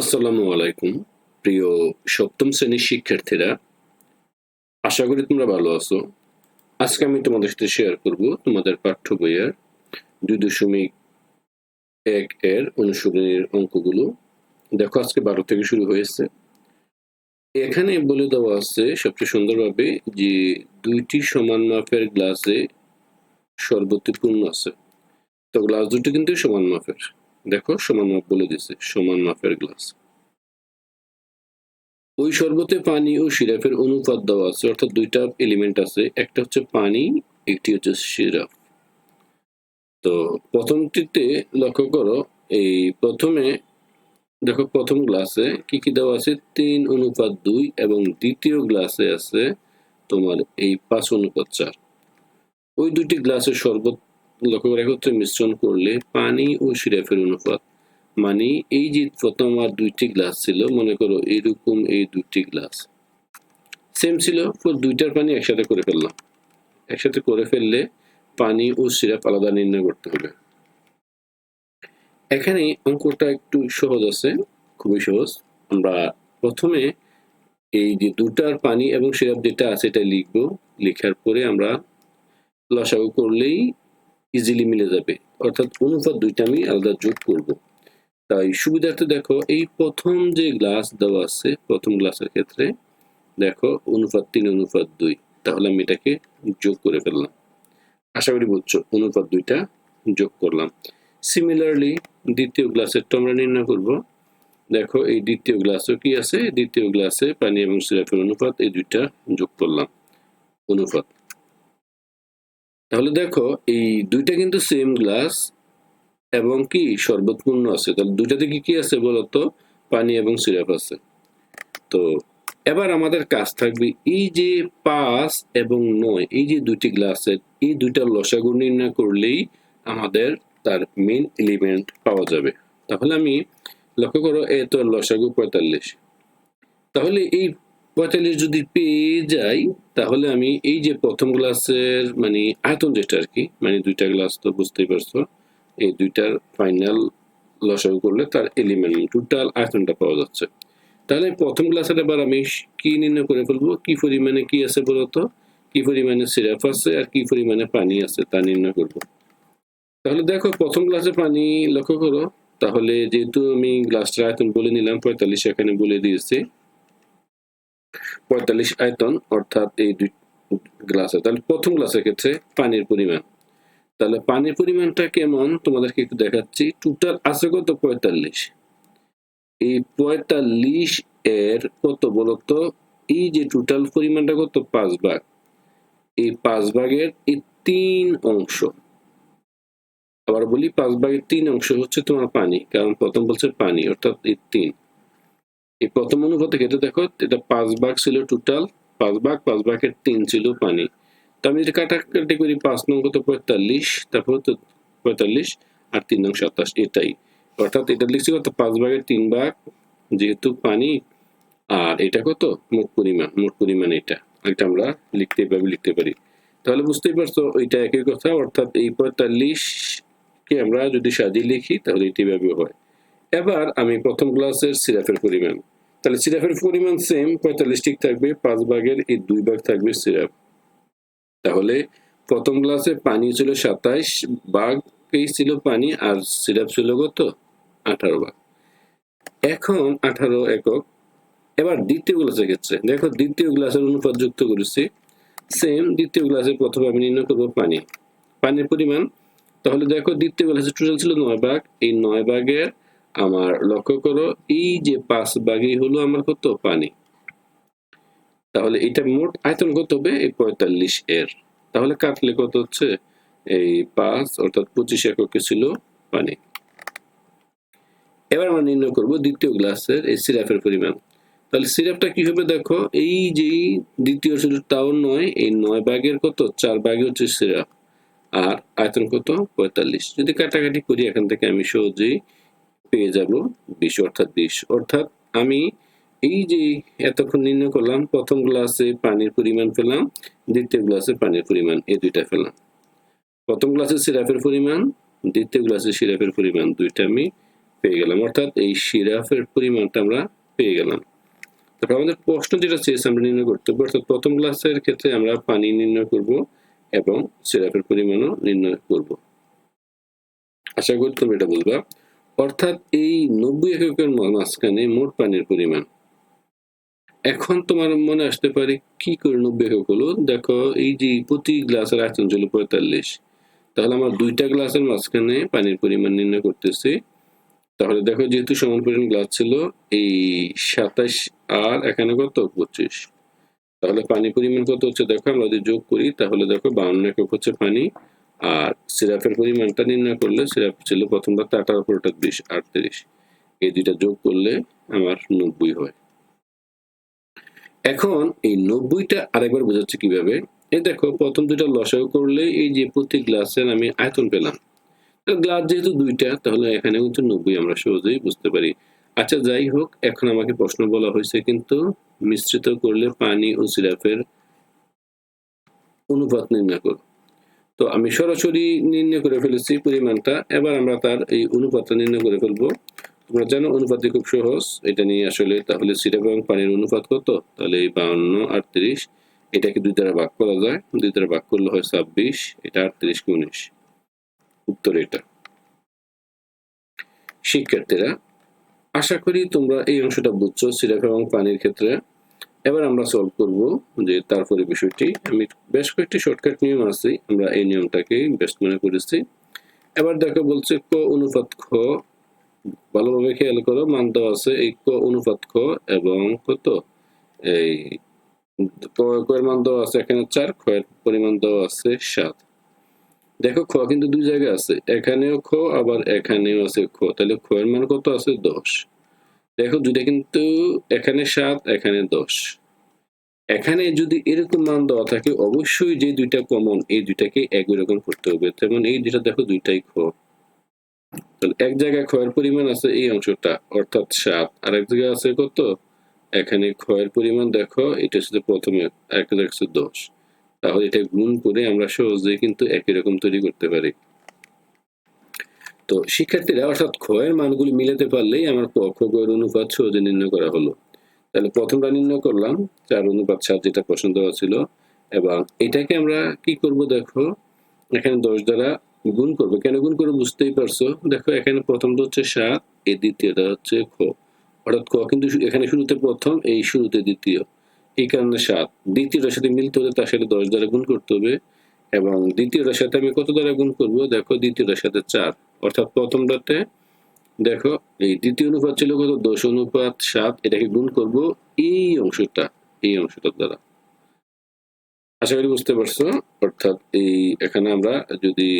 আসসালামু আলাইকুম, প্রিয় সপ্তম শ্রেণির শিক্ষার্থীরা। আশা করি তোমরা ভালো আছো। আজকে আমি তোমাদের সাথে শেয়ার করব তোমাদের পাঠ্য বইয়ের দুই দশমিক এক এর অনুশীলনের অঙ্কগুলো। দেখো, আজকে বারো থেকে শুরু হয়েছে। এখানে বলে দেওয়া আছে সবচেয়ে সুন্দরভাবে যে দুইটি সমান মাপের গ্লাসে শরবতী পূর্ণ আছে। তো গ্লাস দুটি কিন্তু সমান মাপের। দেখো, সমান মাপ বলে দিছে সমান মাপের গ্লাস ওই শরবতে পানি ও সিরাপের অনুপাত দেওয়া আছে, অর্থাৎ দুইটা এলিমেন্ট আছে, একটা হচ্ছে পানি, একটি হচ্ছে সিরাপ। তো প্রথমটিতে লক্ষ্য করো, এই প্রথমে, দেখো প্রথম গ্লাসে কি কি দেওয়া আছে? তিন অনুপাত দুই এবং দ্বিতীয় গ্লাসে আছে তোমার এই পাঁচ অনুপাত চার। ওই দুটি গ্লাসের শরবত লক্ষ্য করে একত্রে মিশ্রণ করলে পানি ও সিরাপের অনুপাত। মানে এই যে প্রথম আর দুইটি গ্লাস ছিল, মনে করো এরকম এই দুইটি গ্লাস সেম ছিল দুইটার পানি একসাথে করে ফেললাম। একসাথে করে ফেললে পানি ও সিরাপ আলাদা নির্ণয় করতে হবে। এখানে অঙ্কটা একটু সহজ আছে, খুবই সহজ। আমরা প্রথমে এই যে দুটার পানি এবং সিরাপ যেটা আছে, এটা লিখব। লেখার পরে আমরা লসাগু করলেই ইজিলি মিলে যাবে। অর্থাৎ অনুপাত দুইটা আমি আলাদা যোগ করব। তাই সুবিধার্থে দেখো, এই প্রথম যে গ্লাস দেওয়া আছে, প্রথম গ্লাসের ক্ষেত্রে দেখো অনুপাত তিন, অনুপাত দুই। তাহলে আমি এটাকে যোগ করে ফেললাম। আশা করি বুঝছ, অনুপাত দুইটা যোগ করলাম। সিমিলারলি দ্বিতীয় গ্লাসেরটা আমরা নির্ণয় করব। দেখো, এই দ্বিতীয় গ্লাসও কি আছে? দ্বিতীয় গ্লাসে পানি এবং সিরাপের অনুপাত, এই দুইটা যোগ করলাম। অনুপাত। তাহলে দেখো, এই দুইটা কিন্তু সেম গ্লাস এবং কি শরবতপূর্ণ আছে। তাহলে দুইটাতে কি কি আছে বলতো পানি এবং সিরাপ আছে। তো এবার আমাদের কাজ থাকবে এই যে পাঁচ এবং নয়, এই যে দুইটি গ্লাসের, এই দুইটা লসাগু নির্ণয় করলেই আমাদের তার মেন এলিমেন্ট পাওয়া যাবে। তাহলে আমি লক্ষ্য করো, এ তো লসাগু পঁয়তাল্লিশ। তাহলে এই পঁয়তাল্লিশ যদি পেয়ে যাই, তাহলে আমি এই যে প্রথম গ্লাসের মানে আয়তন যেটা আর কি মানে দুইটা গ্লাস তো বুঝতেই পারছ, এই দুইটার ফাইনাল লসাগু করলে তার এলিমেন্ট টোটাল আয়তনটা পাওয়া যাচ্ছে। তাহলে প্রথম গ্লাসের এবার আমি কি নির্ণয় করে ফেলব? কি পরিমাণে কি আছে বলতো? কি পরিমাণে সিরাপ আছে আর কি পরিমাণে পানি আছে তা নির্ণয় করব। তাহলে দেখো, প্রথম গ্লাসে পানি লক্ষ্য করো। তাহলে যেহেতু আমি গ্লাসটার আয়তন বলে নিলাম, পঁয়তাল্লিশ এখানে বলে দিয়েছি। পঁয়তাল্লিশ আয়তন, অর্থাৎ এই দুই গ্লাসে। তাহলে প্রথম গ্লাসের ক্ষেত্রে পানির পরিমাণ। তাহলে পানির পরিমাণটা কেমন? তোমাদেরকে একটু দেখাচ্ছি। টোটাল আছে কত? পঁয়তাল্লিশ। এই পঁয়তাল্লিশ এর কত বলতো এই যে টোটাল পরিমাণটা কত? পাঁচ ভাগ। এই পাঁচ ভাগের এই তিন অংশ। আবার বলি পাঁচ ভাগের তিন অংশ হচ্ছে তোমার পানি, কারণ প্রথম বলছে পানি, অর্থাৎ এই তিন। এই প্রথম অনুপাতে ক্ষেত্রে দেখো, এটা পাঁচ ভাগ ছিল টোটাল পাঁচ ভাগ, পাঁচ ভাগের তিন ছিল পানি। তো আমি যদি কাটাকাটি করি পাঁচ নং কত পঁয়তাল্লিশ, তারপর তো পঁয়তাল্লিশ আর তিন নং সাতাশ, এটাই। অর্থাৎ এটা লিখছি কত? পাঁচ ভাগের তিন ভাগ যেহেতু পানি, আর এটা কত? মোট পরিমাণ মোট পরিমাণ এটা। এটা আমরা লিখতে পারি লিখতে পারি। তাহলে বুঝতেই পারছ, ওইটা একই কথা, অর্থাৎ এই পঁয়তাল্লিশ কে আমরা যদি সাজিয়ে লিখি, তাহলে এটি ভাবে হয়। এবার আমি প্রথম গ্লাসের সিরাপের পরিমাণ। তাহলে সিরাপের পরিমাণ সেম পঁয়তাল্লিশ ঠিক থাকবে, পাঁচ ভাগের এই দুই ভাগ থাকবে সিরাপ। তাহলে প্রথম গ্লাসে পানি ছিল সাতাইশ ভাগই ছিল পানি, আর সিরাপ ছিল কত? আঠারো ভাগ। এখন আঠারো একক। এবার দ্বিতীয় গ্লাসের ক্ষেত্রে দেখো দ্বিতীয় গ্লাসের অনুপাত যুক্ত করেছি। সেম দ্বিতীয় গ্লাসে প্রথমে আমি নির্ণয় করব পানি। পানির পরিমাণ। তাহলে দেখো দ্বিতীয় গ্লাসে টোটাল ছিল নয় ভাগ। এই নয় ভাগের আমার লক্ষ্য করো, এই যে পাঁচ ভাগই হলো আমার কত? পানি। তাহলে এটা মোট আয়তন কত হবে? এই পঁয়তাল্লিশ এর। তাহলে কাটলে কত হচ্ছে? এই পাঁচ, অর্থাৎ পঁচিশ এককে ছিল পানি। এবার আমরা নির্ণয় করব দ্বিতীয় গ্লাসের এই সিরাপের পরিমাণ। তাহলে সিরাপটা কি হবে দেখো? এই যে দ্বিতীয় ছিল তাও নয়, এই নয় ভাগের কত? চার ভাগে হচ্ছে সিরাপ আর আয়তন কত? পঁয়তাল্লিশ। যদি কাটাকাটি করি এখান থেকে আমি সহজেই পেয়ে যাব বিশ অর্থাৎ বিশ অর্থাৎ আমি এই যে এতক্ষণ নির্ণয় করলাম, প্রথম গ্লাসে পানির পরিমাণ পেলাম, দ্বিতীয় গ্লাসে পানির পরিমাণ, এই দুইটা পেলাম। প্রথম গ্লাসে সিরাপের পরিমাণ, দ্বিতীয় গ্লাসে সিরাপের পরিমাণ, দুইটা আমি পেয়ে গেলাম। অর্থাৎ এই সিরাপের পরিমাণটা আমরা পেয়ে গেলাম। তারপর আমাদের প্রশ্ন যেটা চেয়েছে আমরা নির্ণয় করতে হবে। অর্থাৎ প্রথম গ্লাসের ক্ষেত্রে আমরা পানি নির্ণয় করব এবং সিরাপের পরিমাণও নির্ণয় করব। আশা করি তুমি এটা বুঝবা। অর্থাৎ এই নব্বই এককের মাঝখানে মোট পানির পরিমাণ। এখন তোমার মনে আসতে পারে, কি করে নব্বই একক হলো? দেখো, এই যে প্রতি গ্লাসের আয়তন ছিল পঁয়তাল্লিশ। তাহলে আমার দুইটা গ্লাসের মাঝখানে পানির পরিমাণ নির্ণয় করতেছি। তাহলে দেখো, যেহেতু সমান পরিমাণ গ্লাস ছিল, এই সাতাশ আর এখানে কত? পঁচিশ। তাহলে পানি পরিমাণ কত হচ্ছে? দেখো, আমরা যদি যোগ করি, তাহলে দেখো, বাউন্ন একক হচ্ছে পানি। আর সিরাপের পরিমাণটা নির্ণয় করলে সিরাপ ছিল প্রথমবার আঠারো পরটা বিশ, আটত্রিশ। এই দুইটা যোগ করলে আমার নব্বই হয়। এখন এই নব্বইটা আরেকবার বোঝাচ্ছে কীভাবে। এই দেখো, প্রথম দুইটা লসাগু করলে এই যে প্রতি গ্লাসের আমি আয়তন পেলাম। গ্লাস যেহেতু দুইটা, তাহলে এখানে কিন্তু নব্বই আমরা সহজেই বুঝতে পারি। আচ্ছা যাই হোক, এখন আমাকে প্রশ্ন বলা হয়েছে কিন্তু মিশ্রিত করলে পানি ও সিরাপের অনুপাত নির্ণয় করো। তো আমি সরাসরি নির্ণয় করে ফেলেছি পরিমাণটা। এবার আমরা তার এই অনুপাতটা নির্ণয় করে ফেলব। তোমরা জানো অনুপাতটি খুব সহজ। এটা নিয়ে আসলে তাহলে সিরাপ এবং পানির অনুপাত কত? তাহলে এই বাউন্ন, আটত্রিশ। এটাকে দুই দ্বারা ভাগ করা যায়। দুই দ্বারা ভাগ করলে হয় ছাব্বিশ। এটা আটত্রিশ উনিশ। উত্তর এটা। শিক্ষার্থীরা, আশা করি তোমরা এই অংশটা বুঝছ সিরাপ এবং পানির ক্ষেত্রে। এবার আমরা সলভ করব যে তারপরে বিষয়টি। আমি বেশ কয়েকটি শর্টকাট নিয়ম আছে, আমরা এই নিয়মটাকে বেস্ট মনে করেছি। এবার দেখো বলছে ক অনুপাত খ। ভালোভাবে খেয়াল করো, মান দেওয়া আছে এই ক অনুপাত খ এবং কত? এই কয়ের মান দেওয়া আছে এখানে চার ক্ষয়ের পরিমাণ দেওয়া আছে সাত। দেখো খ কিন্তু দুই জায়গায় আছে, এখানেও খ, আবার এখানেও আছে খ। তাহলে ক্ষয়ের মান কত আছে? দশ। দেখো দুইটা কিন্তু এখানে সাত, এখানে দশ। এখানে যদি এরকম মান দেওয়া থাকে, অবশ্যই যে দুইটা কমন এই দুইটাকে একই রকম করতে হবে। তেমন এই দুইটা দেখো দুইটাই খ। এক জায়গায় ক্ষয়ের পরিমাণ আছে এই অংশটা, অর্থাৎ সাত। আর এক জায়গায় আছে কত? এখানে ক্ষয়ের পরিমাণ দেখো, এটা হচ্ছে প্রথমে এক হচ্ছে দশ। তাহলে এটা গুণ করে আমরা সহজেই কিন্তু একই রকম তৈরি করতে পারি। তো শিক্ষার্থীরা অর্থাৎ ক্ষয়ের মানগুলি মিলাতে পারলেই আমার ক খ গয়ের অনুপাত সহজে নির্ণয় করা হলো। তাহলে প্রথমটা নির্ণয় করলাম চার অনুপাত সাত যেটা পছন্দ দেওয়া ছিল। এবং এটাকে আমরা কি করব দেখো? এখানে দশ দ্বারা গুণ করব। কেন গুণ করে বুঝতেই পারছ? দেখো এখানে প্রথমটা হচ্ছে সাত এই দ্বিতীয়টা হচ্ছে খ। অর্থাৎ ক কিন্তু এখানে শুরুতে প্রথম, এই শুরুতে দ্বিতীয়। এই কারণে সাত। দ্বিতীয়টার সাথে মিলতে হলে তার সাথে দশ দ্বারা গুণ করতে হবে। এবং দ্বিতীয়টার সাথে আমি কত দ্বারা গুণ করব? দেখো দ্বিতীয়টার সাথে চার। অর্থাৎ প্রথমটাতে দেখো, এই দ্বিতীয় অনুপাত ছিল কত? দশ অনুপাত সাত, এটাকে গুণ করব এই অংশটা, এই অংশটার দ্বারা। আশা করি বুঝতে পারছ? অর্থাৎ এই, এখানে আমরা যদি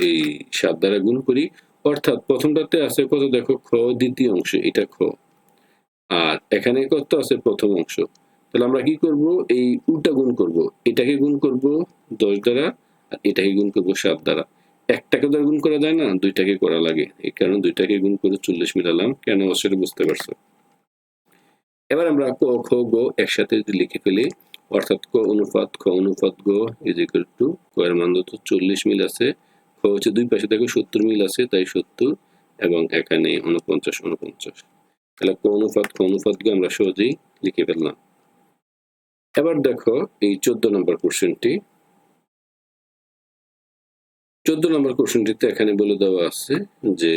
এই সাত দ্বারা গুণ করি, অর্থাৎ প্রথমটাতে আছে কত? দেখো, খ, দ্বিতীয় অংশ, এটা খ। আর এখানে কত আছে? প্রথম অংশ। তাহলে আমরা কি করব? এই উল্টা গুণ করব। এটাকে গুণ করব দশ দ্বারা, আর এটাকে গুণ করব সাত দ্বারা। একটাকে দ্বারা গুণ করা যায় না, দুইটাকে করা লাগে। এই কারণে দুইটাকে গুণ করে চল্লিশ মিলালাম। কেন সেটা বুঝতে পারছ? এবার আমরা ক, খ, গ একসাথে যদি লিখে ফেলি, অর্থাৎ ক অনুপাত, খ অনুপাত, গ ইজ ইকুয়াল টু ক এর মান তো চল্লিশ মিল আছে। খ হচ্ছে দুই পাশে দেখো সত্তর মিল আছে, তাই সত্তর এবং এখানে উনপঞ্চাশ উনপঞ্চাশ তাহলে ক অনুপাত, খ অনুপাত গ আমরা সহজেই লিখে ফেললাম। এবার দেখো এই চোদ্দ নম্বর কোশ্চেনটি চোদ্দ নম্বর কোশ্চেনটিতে এখানে বলে দেওয়া আছে যে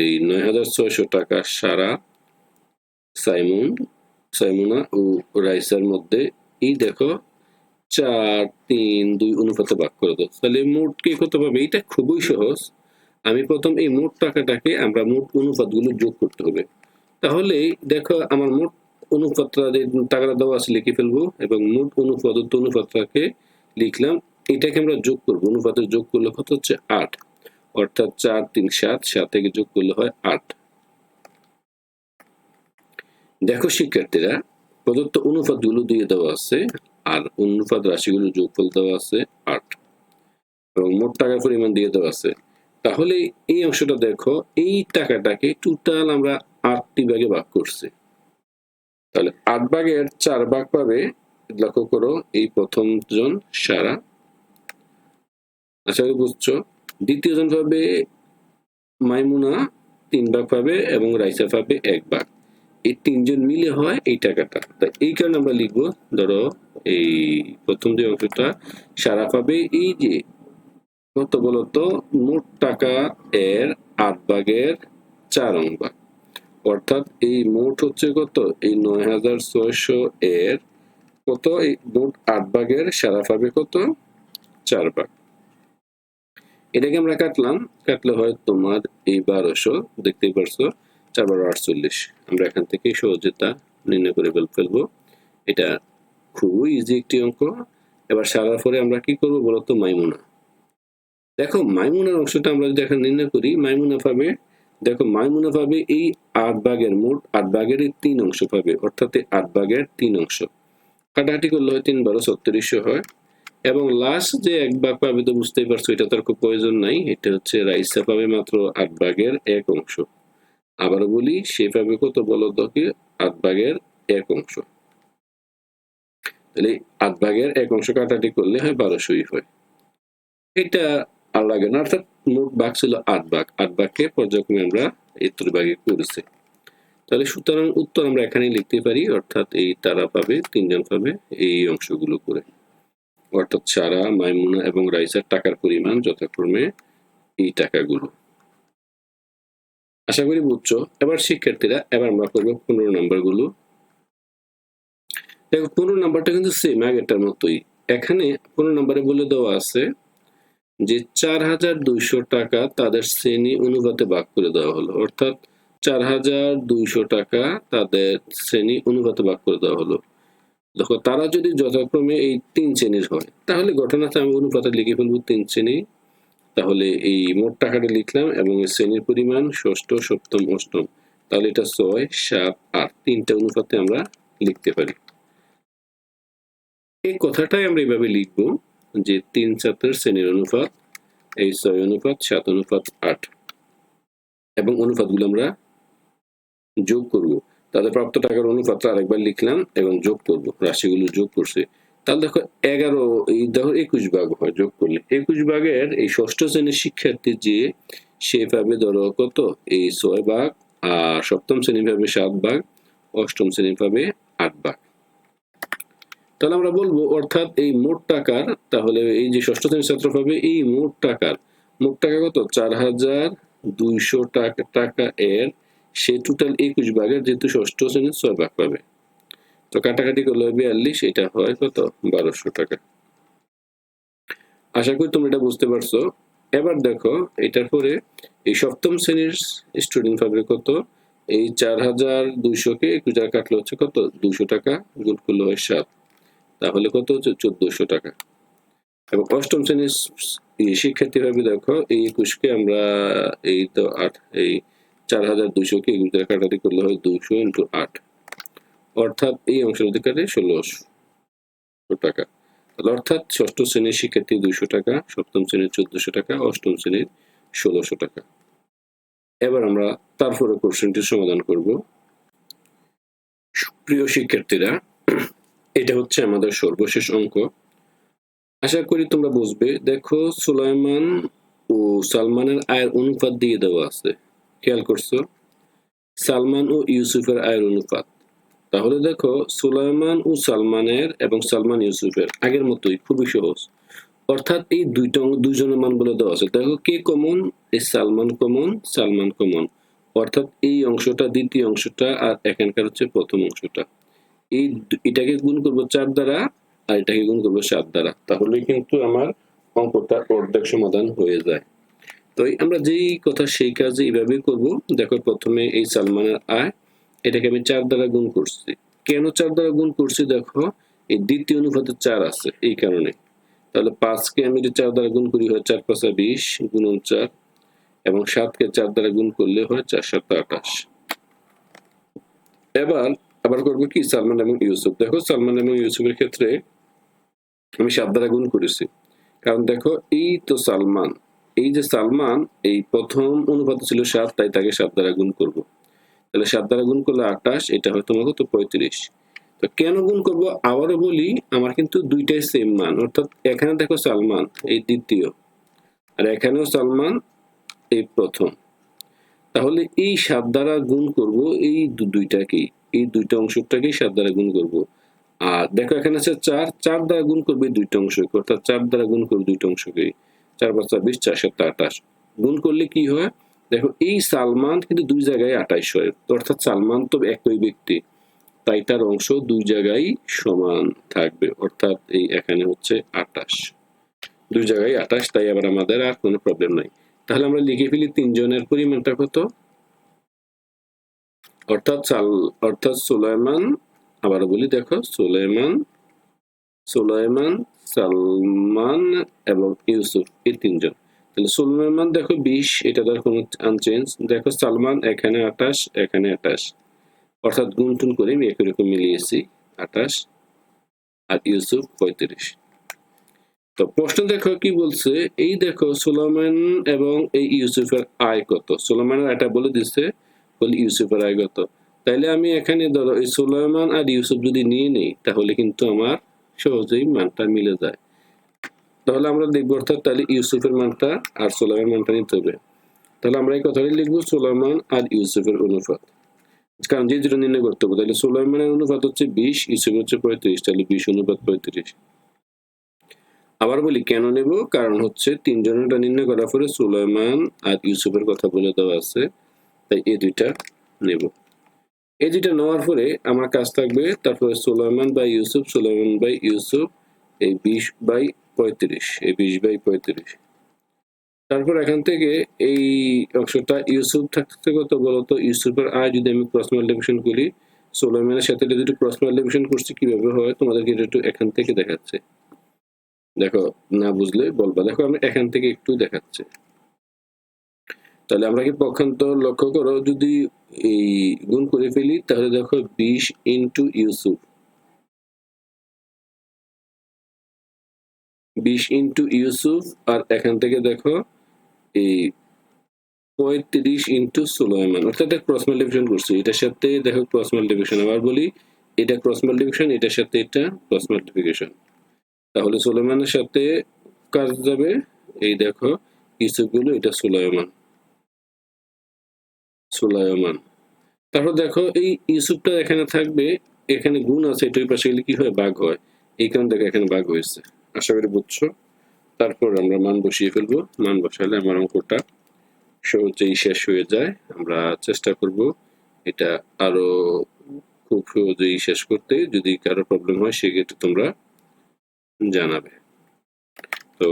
এই নয় হাজার ছয়শো টাকা সারা সাইমন, সাইমোনা ও রাইসার মধ্যে এই দেখো চার, তিন, দুই অনুপাতে ভাগ করে দাও। তাহলে মোট কি কত পাবে? এটা খুবই সহজ। আমি প্রথম এই মোট টাকাটাকে আমরা মোট অনুপাতগুলো যোগ করতে হবে। তাহলে দেখো আমার মোট অনুপাতটা টাকাটা দেওয়া আছে লিখে ফেলব এবং মোট অনুপাত অনুপাতটাকে লিখলাম এটাকে আমরা যোগ করব। অনুপাতে যোগ করলে কত হচ্ছে? আট। অর্থাৎ চার তিন সাত সাত থেকে যোগ করলে হয় আট। দেখো শিক্ষার্থীরা, প্রদত্ত অনুপাতগুলো দিয়ে দেওয়া আছে, আর অনুপাত রাশিগুলো যোগফল দেওয়া আছে আট। এবং মোট টাকার পরিমাণ দিয়ে দেওয়া আছে। তাহলে এই অংশটা দেখো, এই টাকাটাকে টোটাল আমরা আটটি ভাগে ভাগ করছি। তাহলে আট ভাগের চার ভাগ পাবে, লক্ষ্য করো, এই প্রথম জন সারা আশা করি বুঝছ। দ্বিতীয় জন পাবে মাইমুনা, তিন ভাগ পাবে এবং রাইসা পাবে এক ভাগ। এই তিনজন মিলে হয় এই টাকাটা। তাই এই কারণে আমরা লিখব, ধরো এই প্রথম যে অংশটা, সারা পাবে এই যে, কত বলতো মোট টাকা এর আট ভাগের চার অং ভাগ অর্থাৎ এই মোট হচ্ছে কত? এই নয় হাজার ছয়শো এর কত? এই মোট আট ভাগের সারা পাবে কত? চার ভাগ। এটাকে আমরা কাটলাম, কাটলে হয় তোমার এই বারোশো দেখতেই পারছ চার বারো আটচল্লিশ। আমরা এখান থেকে সহজে তা নির্ণয় করে ফেল- ফেলব। এটা খুবই ইজি একটি অঙ্ক। এবার সারার পরে আমরা কি করব বলতো মাইমুনা। দেখো, মাইমুনার অংশটা আমরা যদি এখন নির্ণয় করি, মাইমুনা পাবে, দেখো, মাইমুনা পাবে এই আট ভাগের মোট, আট ভাগের তিন অংশ পাবে, অর্থাৎ আট ভাগের তিন অংশ। কাটাকাটি করলে হয় তিন বারো ছত্রিশশো হয়। এবং লাস্ট যে এক ভাগ পাবে তো বুঝতেই পারছ, এটা তার খুব প্রয়োজন নাই, এটা হচ্ছে রাইসা পাবে মাত্র আট ভাগের এক অংশ। আবার বলি, সে পাবে কত বলো তো কি? আট ভাগের এক অংশ। তাহলে আট ভাগের এক অংশ কাটাটি করলে হয় বারোশোই হয়। এটা আর লাগে না, অর্থাৎ মোট ভাগ ছিল আট ভাগ আট ভাগকে পর্যায়ক্রমে আমরা এই ত্রি ভাগে করেছি। তাহলে সুতরাং উত্তর আমরা এখানে লিখতে পারি, অর্থাৎ এই তারা পাবে, তিনজন পাবে এই অংশগুলো করে। অর্থাৎ সারা মাইমুনা এবং রাইসার টাকার পরিমাণ যথাক্রমে এই টাকাগুলো। আশা করি বুঝছ। এবার শিক্ষার্থীরা, এবার আমরা করব পনেরো নাম্বারগুলো দেখো, পনেরো নাম্বারটা কিন্তু সেম আগেরটার মতোই। এখানে পনেরো নাম্বারে বলে দেওয়া আছে যে চার হাজার দুইশো টাকা তাদের শ্রেণি অনুপাতে ভাগ করে দেওয়া হলো। অর্থাৎ চার হাজার দুইশো টাকা তাদের শ্রেণি অনুপাতে ভাগ করে দেওয়া হলো। দেখো, তারা যদি যথাক্রমে এই তিন শ্রেণির হয়, তাহলে ঘটনাতে আমি অনুপাতে লিখে ফেলব তিন শ্রেণি। তাহলে এই মোট টাকাটা লিখলাম এবং শ্রেণির পরিমাণ ষষ্ঠ, সপ্তম, অষ্টম। তাহলে এটা ছয়, সাত, আট, তিনটা অনুপাতে আমরা লিখতে পারি। এই কথাটাই আমরা এইভাবে লিখব যে তিন ছাত্রের শ্রেণির অনুপাত, এই ছয় অনুপাত, সাত অনুপাত, আট। এবং অনুপাতগুলো আমরা যোগ করব। তাদের প্রাপ্ত টাকার অনুপাতটা আরেকবার লিখলাম এবং যোগ করব, রাশিগুলো যোগ করছে। তাহলে দেখো এগারো, এই দেখো একুশ ভাগ হয়, যোগ করলে। একুশ ভাগের এই ষষ্ঠ শ্রেণির শিক্ষার্থী যে, সে পাবে ধরো কত? এই ছয় ভাগ, আর সপ্তম শ্রেণি পাবে সাত ভাগ, অষ্টম শ্রেণি পাবে আট ভাগ। তাহলে আমরা বলব, অর্থাৎ এই মোট টাকার, তাহলে এই যে ষষ্ঠ শ্রেণির ছাত্র পাবে, এই মোট টাকার, মোট টাকা কত? চার হাজার দুইশো টাকা টাকা এর সে টোটাল একুশ ভাগের যেহেতু ষষ্ঠ শ্রেণির ছয় ভাগ পাবে। তো কাটাকাটি করলে বিয়াল্লিশ, এটা হয় কত? বারোশো টাকা। আশা করি তোমরা এটা বুঝতে পারছ। এবার দেখো, এটার পরে এই সপ্তম শ্রেণির স্টুডেন্ট পাবে কত? এই চার হাজার দুইশোকে একুশ টাকা কাটলে হচ্ছে কত? দুশো টাকা, গুণ করলে হয় সাত। তাহলে কত হচ্ছে? চোদ্দশো টাকা। এবং অষ্টম শ্রেণির শিক্ষার্থী ভাবে দেখো, এই একুশকে আমরা এই তো আট, এই চার হাজার দুইশোকে একুশ কাটাটি করলে হয় দুশো ইন্টু আট। অর্থাৎ এই অংশের অধিকারে ষোলোশো টাকা। তাহলে অর্থাৎ ষষ্ঠ শ্রেণির শিক্ষার্থী দুইশো টাকা, সপ্তম শ্রেণির চোদ্দশো টাকা, অষ্টম শ্রেণির ষোলোশো টাকা। এবার আমরা তারপরে কোশ্চেনটির সমাধান করব। প্রিয় শিক্ষার্থীরা, এটা হচ্ছে আমাদের সর্বশেষ অঙ্ক। আশা করি তোমরা বুঝবে। দেখো, সুলাইমান ও সালমানের আয়ের অনুপাত দিয়ে দেওয়া আছে। খেয়াল করছ? সালমান ও ইউসুফের আয়ের অনুপাত। তাহলে দেখো, সুলাইমান ও সালমানের এবং সালমান ইউসুফের আগের মতোই, খুবই সহজ। অর্থাৎ এই দুইটা, দুইজনের মান বলে দেওয়া আছে। দেখো, কে কমন? এই সালমান কমন সালমান কমন। অর্থাৎ এই অংশটা দ্বিতীয় অংশটা আর এখানকার হচ্ছে প্রথম অংশটা। এই এটাকে গুণ করব চার দ্বারা আর এটাকে গুণ করব সাত দ্বারা। তাহলে কিন্তু আমার অঙ্কটা অর্ধেক সমাধান হয়ে যায়। তো আমরা যেই কথা, সেই কাজ এইভাবেই করব। দেখো, প্রথমে এই সালমানের আয়, এটাকে আমি চার দ্বারা গুণ করছি। কেন চার দ্বারা গুণ করছি? দেখো, এই দ্বিতীয় অনুপাতে চার আছে এই কারণে। তাহলে পাঁচকে আমি যদি চার দ্বারা গুণ করি, হয় চার পাঁচা বিশ গুণন চার, এবং সাতকে চার দ্বারা গুণ করলে হয় চার সাত আঠাশ। এবার আবার করব কি? সালমান এবং ইউসুফ। দেখো, সালমান এবং ইউসুফের ক্ষেত্রে আমি সাত দ্বারা গুণ করেছি। কারণ দেখো, এই তো সালমান এই যে সালমান, এই প্রথম অনুপাত ছিল সাত, তাই তাকে সাত দ্বারা গুণ করব। তাহলে সাত দ্বারা গুণ করলে আঠাশ, এটা হয় তোমার কত? পঁয়ত্রিশ। তো কেন গুণ করব? আবারও বলি, আমার কিন্তু দুইটাই সেম মান। অর্থাৎ এখানে দেখো সালমান, এই দ্বিতীয়। আর এখানেও সালমান, এই প্রথম। তাহলে এই সাত দ্বারা গুণ করব, এই দুইটাকেই, এই দুইটা অংশটাকেই সাত দ্বারা গুণ করব। আর দেখো এখানে আছে চার চার দ্বারা গুণ করবে দুইটা অংশকে। অর্থাৎ চার দ্বারা গুণ করবে দুইটা অংশকে। চার পাঁচ ছাব্বিশ চার সাত আঠাশ। গুণ করলে কি হয়? দেখো, এই সালমান কিন্তু দুই জায়গায় আঠাইশ হয়। অর্থাৎ সালমান তো একই ব্যক্তি। তাই তার অংশ দুই জায়গায় সমান থাকবে। অর্থাৎ এই এখানে হচ্ছে আঠাশ। দুই জায়গায় আঠাশ, তাই আবার আমাদের আর কোনো প্রবলেম নাই। তাহলে আমরা লিখে ফেলি তিনজনের পরিমাণটা কত? অর্থাৎ সাল, অর্থাৎ সুলাইমান আবার বলি দেখো, সুলাইমান সুলাইমান, সালমান এবং ইউসুফ এই তিনজন। তাহলে সুলাইমান দেখো বিশ, এটা ধর কোনো আনচেঞ্জ দেখো সালমান, এখানে আঠাশ এখানে আঠাশ। অর্থাৎ গুণ টুন করে আমি একই রকম মিলিয়েছি, আঠাশ আর ইউসুফ পঁয়ত্রিশ। তো প্রশ্ন দেখো কি বলছে, এই দেখো সুলাইমান এবং এই ইউসুফের আয় কত? সুলাইমানের আয়টা বলে দিচ্ছে বলে ইউসুফের আয় কত? তাইলে আমি এখানে ধরো, এই সুলাইমান আর ইউসুফ যদি নিয়ে নেই, তাহলে কিন্তু আমার সহজেই মানটা মিলে যায়। তাহলে আমরা দেখব অর্থাৎ তাহলে ইউসুফের মানটা আর সুলাইমান মানটা নিতে হবে। তাহলে আমরা এই কথাটি লিখব সুলাইমান আর ইউসুফের অনুপাত। কারণ যে দুটো নির্ণয় করতে হবে, তাহলে সুলাইমানের অনুপাত হচ্ছে বিশ ইউসুফ হচ্ছে পঁয়ত্রিশ, তাহলে বিশ অনুপাত পঁয়ত্রিশ। আবার বলি, কেন নেব? কারণ হচ্ছে তিনজনেরটা নির্ণয় করার পরে সুলাইমান আর ইউসুফের কথা বলে দেওয়া আছে, তাই এই দুইটা নেব। এই দুইটা নেওয়ার পরে আমার কাজ থাকবে, তারপরে সুলাইমান বাই ইউসুফ, সুলাইমান বাই ইউসুফ, এই বিশ বাই পঁয়ত্রিশ, এই বিশ বাই পঁয়ত্রিশ। তারপর এখান থেকে এই অংশটা ইউসুফ থাকতে কত বলতো ইউসুফের আয় যদি আমি ক্রস মাল্টিপ্লিকেশন করি, সুলাইমানের সাথে যদি একটু ক্রস মাল্টিপ্লিকেশন করছি, কীভাবে হয়? তোমাদেরকে এটা একটু এখান থেকে দেখাচ্ছে। দেখো, না বুঝলে বলবা। দেখো, আমি এখান থেকে একটু দেখাচ্ছে। তাহলে আমরা কি পক্ষান্তর লক্ষ্য করো, যদি এই গুণ করে ফেলি, তাহলে দেখো বিশ ইন্টু ইউসুফ। বিশ ইন্টু ইউসুফ, আর এখান থেকে দেখো এই পঁয়ত্রিশ ইন্টু সুলাইমান। অর্থাৎ ক্রস মাল্টিপ্লিকেশন করছি। এটার সাথে দেখো ক্রস মাল্টিপ্লিকেশন আবার বলি, এটা ক্রস মাল্টিপ্লিকেশন এটার সাথে এটা ক্রস মাল্টিপ্লিকেশন তাহলে সুলাইমানের সাথে কাজ যাবে, এই দেখো ইউসুফগুলো এটা সুলাইমান। সুলাইমান তারপর দেখো, এই ইউসুফটা এখানে থাকবে, এখানে গুণ আছে এটার পাশে গেলে কি হয়? বাঘ হয়। এই কারণে দেখো এখানে বাঘ হয়েছে। আশা করি বুঝছ? তারপর আমরা মান বসিয়ে ফেলব। মান বসালে আমার অঙ্কটা সহজেই শেষ হয়ে যায়। আমরা চেষ্টা করব এটা আরও খুব সহজেই শেষ করতে। যদি কারও প্রবলেম হয়, সেক্ষেত্রে তোমরা জানাবে। তো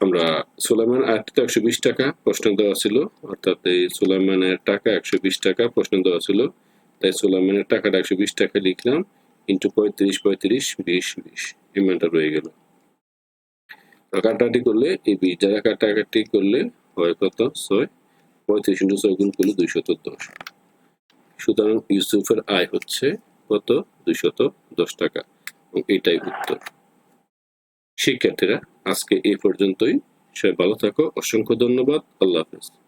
আমরা সুলাইমান আটটা একশো বিশ টাকা প্রশ্ন দেওয়া ছিল, অর্থাৎ এই সুলাইমানের টাকা একশো বিশ টাকা প্রশ্ন দেওয়া ছিল। তাই সুলাইমানের টাকাটা একশো বিশ টাকা লিখলাম, ইন্টু পঁয়ত্রিশ পঁয়ত্রিশ, বিশ বিশ। ইমানটা রয়ে গেল। তো কাটাকাটি করলে এই বিশ যারা কাটাকাটি করলে হয় কত? ছয়। পঁয়ত্রিশ ইন্টু ছয় গুণ করলে দুইশত দশ। সুতরাং ইউসুফের আয় হচ্ছে কত? দুইশত দশ টাকা। এটাই উত্তর। শিক্ষার্থীরা আজকে এই পর্যন্তই। সবাই ভালো থাকো অসংখ্য ধন্যবাদ। আল্লাহ হাফেজ।